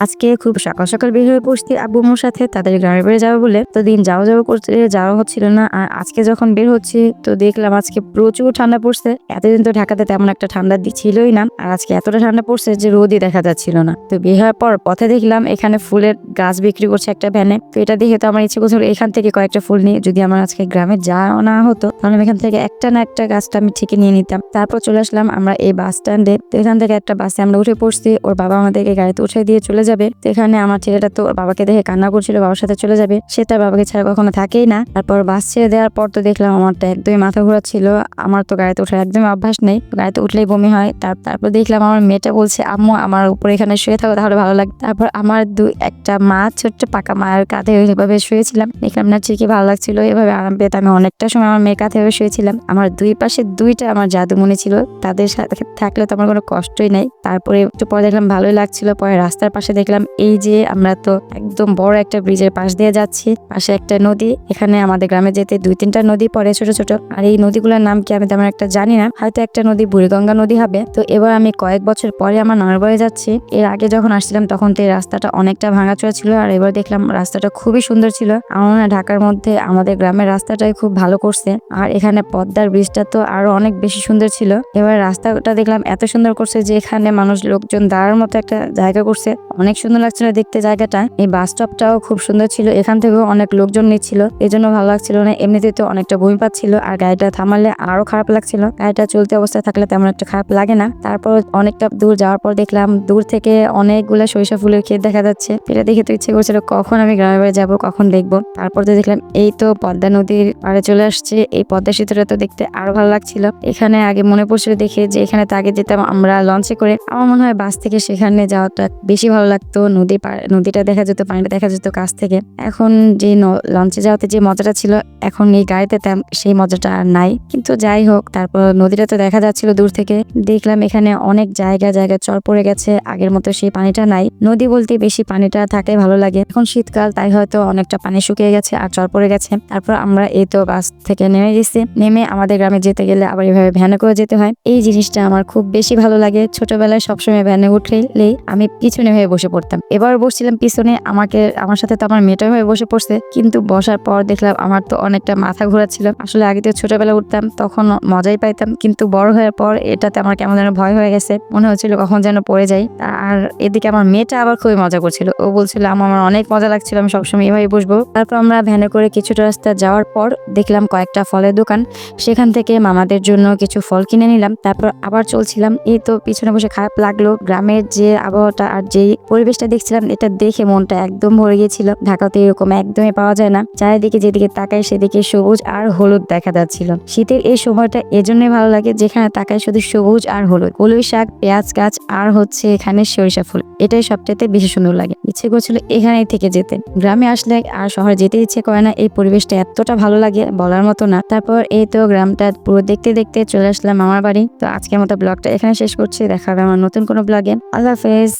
আজকে খুব সকাল সকাল বের হয়ে পড়ছি আব্বু আম্মুর সাথে, তাদের গ্রামে বেড়ে যাবে বলে। তো দিন যাওয়া যাওয়া করতে যাওয়া হচ্ছিল না। আর আজকে যখন বের হচ্ছি, তো দেখলাম আজকে প্রচুর ঠান্ডা পড়ছে। এতদিন তো ঢাকাতে তেমন একটা ঠান্ডা ছিলই না। আর আজকে এতটা ঠান্ডা পড়ছে যে রোদই দেখা যাচ্ছিল না। তো বের হওয়ার পর পথে দেখলাম এখানে ফুলের গাছ বিক্রি করছে একটা ভ্যানে। তো এটা দেখে তো আমার ইচ্ছে করছিল এখান থেকে কয়েকটা ফুল নিয়ে যদি আমার আজকে গ্রামে যাওয়া না হতো, তাহলে এখান থেকে একটা না একটা গাছটা আমি ঠিকই নিয়ে নিতাম। তারপর চলে আসলাম আমরা এই বাস স্ট্যান্ডে। তো এখান থেকে একটা বাসে আমরা উঠে পড়ছি। ওর বাবা আমাদেরকে গাড়িতে উঠে দিয়ে চলে যাবে। তো এখানে আমার ছেলেটা তো বাবাকে দেখে কান্না করছিল, বাবার সাথে চলে যাবে। সে তার বাবাকে ছাড়া কখনো থাকেই না। তারপর বাস ছেড়ে দেওয়ার পর তো দেখলাম আমারটা একদমই মাথা ঘোরাচ্ছিল আমার তো গাড়িতে ওঠার একদমই অভ্যাস নেই। গাড়িতে উঠলেই বমি হয়। তার- তারপর দেখলাম আমার মেয়েটা বলছে, আম্মু, আমার উপরে এখানে শুয়ে থাকো, তাহলে ভালো লাগে তারপর আমার দু, একটা মা ছোট্ট পাকা মায়ের কাঁধে এভাবে শুয়েছিলাম। দেখলাম, না, ঠিকই ভালো লাগছিল। এভাবে আরাম পেতে আমি অনেকটা সময় আমার মেয়ের কাঁধে শুয়েছিলাম। আমার দুই পাশে দুইটা আমার জাদুমণি ছিল। তাদের সাথে থাকলে তো আমার কোনো কষ্টই নাই। তারপরে একটু পরে দেখলাম ভালোই লাগছিল। পরে রাস্তার পাশে দেখলাম এই যে আমরা তো একদম বড় একটা ব্রিজের পাশ দিয়ে যাচ্ছি, পাশে একটা নদী, এখানে আমাদের গ্রামে যেতে দুই তিনটা নদী পড়ে ছোট ছোট। আর এই নদীগুলোর নাম কি আমি তেমন একটা জানি না, হয়তো একটা নদী বুড়িগঙ্গা নদী হবে। তো এবার আমি কয়েক বছর পরে আমার নানার বাড়ি যাচ্ছি। এর আগে যখন আসছিলাম তখন তো এই রাস্তাটা অনেকটা ভাঙাচোরা ছিল, আর এবার দেখলাম রাস্তাটা খুবই সুন্দর ছিল। আমার ঢাকার মধ্যে আমাদের গ্রামের রাস্তাটাই খুব ভালো করছে। আর এখানে পদ্মার ব্রিজটা তো আরও অনেক বেশি সুন্দর ছিল। এবার রাস্তাটা দেখলাম এত সুন্দর করছে যে এখানে মানুষ লোকজন দাঁড়ার মতো একটা জায়গা করছে। অনেক সুন্দর লাগছিল দেখতে জায়গাটা। এই বাস স্টপটাও খুব সুন্দর ছিল। এখান থেকেও অনেক লোকজন নিচ্ছিল। এই জন্য ভালো লাগছিল না। এমনিতে তো অনেকটা বমি পাচ্ছিল। আর গাড়িটা থামালে আরও খারাপ লাগছিল। গাড়িটা চলতে অবস্থায় থাকলে তেমন একটা খারাপ লাগে না। তারপর অনেকটা দূর যাওয়ার পর দেখলাম, দূর থেকে অনেকগুলো সরিষা ফুলের ক্ষেত দেখা যাচ্ছে। এটা দেখে তো ইচ্ছে করছিল, কখন আমি গ্রামের বাড়ি যাব, কখন দেখব? তারপর তো দেখলাম, এই তো পদ্মা নদীর পাড়ে চলে আসছে। এই পদ্মা সেতুটা তো দেখতে আরও ভালো লাগছিল। এখানে আগে মনে পড়ছিল দেখে যে এখানে তো আগে যেতাম আমরা লঞ্চে করে। আমার মনে হয় বাস থেকে সেখানে যাওয়াটা বেশি ভালো লাগতো নদী নদীটা দেখা যেত, পানিটা দেখা যেত কাছ থেকে। এখন যে লঞ্চে যাওয়াতে যে মজাটা ছিল, এখন এই গাড়িতে সেই মজাটা আর নাই। কিন্তু যাই হোক, তারপর নদীটা তো দেখা যাচ্ছিল দূর থেকে। দেখলাম এখানে অনেক জায়গা জায়গা চর পড়ে গেছে, আগের মতো সেই পানিটা নাই। নদী বলতে বেশি পানিটা থাকে ভালো লাগে। এখন শীতকাল, তাই হয়তো অনেকটা পানি শুকিয়ে গেছে আর চর পড়ে গেছে। তারপর আমরা এই তো বাস থেকে নেমে গেছি। নেমে আমাদের গ্রামে যেতে গেলে আবার এভাবে ভ্যানে করে যেতে হয়। এই জিনিসটা আমার খুব বেশি ভালো লাগে। ছোটবেলায় সবসময় ভ্যানে উঠলেই আমি পিছনে হয়ে বসে পড়তাম। এবার বসছিলাম পিছনে, আমাকে, আমার সাথে তো আমার মেয়েটা হয়ে বসে পড়ছে। কিন্তু বসার পর দেখলাম আমার তো অনেকটা মাথা ঘোরাচ্ছিল আসলে আগে তো ছোটবেলা উঠতাম, তখন মজাই পাইতাম। কিন্তু বড় হওয়ার পর এটাতে আমার কেমন যেন ভয় হয়ে গেছে। মনে হচ্ছিল কখন যেন পড়ে যাই। আর এদিকে আমার মেয়েটা আবার খুবই মজা করছিল। ও বলছিল আমার অনেক মজা লাগছিল, আমি সবসময় এভাবে বসবো। তারপর আমরা ভ্যানে করে কিছুটা রাস্তা যাওয়ার পর দেখলাম কয়েকটা ফলের দোকান। সেখান থেকে মামাদের জন্য কিছু ফল কিনে নিলাম। তারপর আবার চলছিলাম। এই তো পিছনে বসে খারাপ লাগল। গ্রামের যে আবহাওয়াটা আর যে পরিবেশটা দেখছিলাম, এটা দেখে মনটা একদম ভরে গিয়েছিল। ঢাকাতে এরকম একদমই পাওয়া যায় না। চারিদিকে যেদিকে তাকায় সেদিকে সবুজ আর হলুদ দেখা যাচ্ছিল। শীতের এই সময়টা এজন্যই ভালো লাগে যেখানে তাকায় শুধু সবুজ আর হলুদ। কলই শাক, পেঁয়াজ গাছ আর হচ্ছে এখানে সরিষা ফুল। এটাই সবচেয়ে বেশি সুন্দর লাগে। ইচ্ছে করছিল এখানেই থেকে যেতে। গ্রামে আসলে আর শহরে যেতে ইচ্ছে করে না। এই পরিবেশটা এতটা ভালো লাগে বলার মতো না। তারপর এই তো গ্রামটা পুরো দেখতে দেখতে চলে আসলাম আমার বাড়ি। তো আজকের মতো ব্লগটা এখানে শেষ করছি। দেখা হবে আমার নতুন কোনো ব্লগে। আল্লাহ হাফেজ।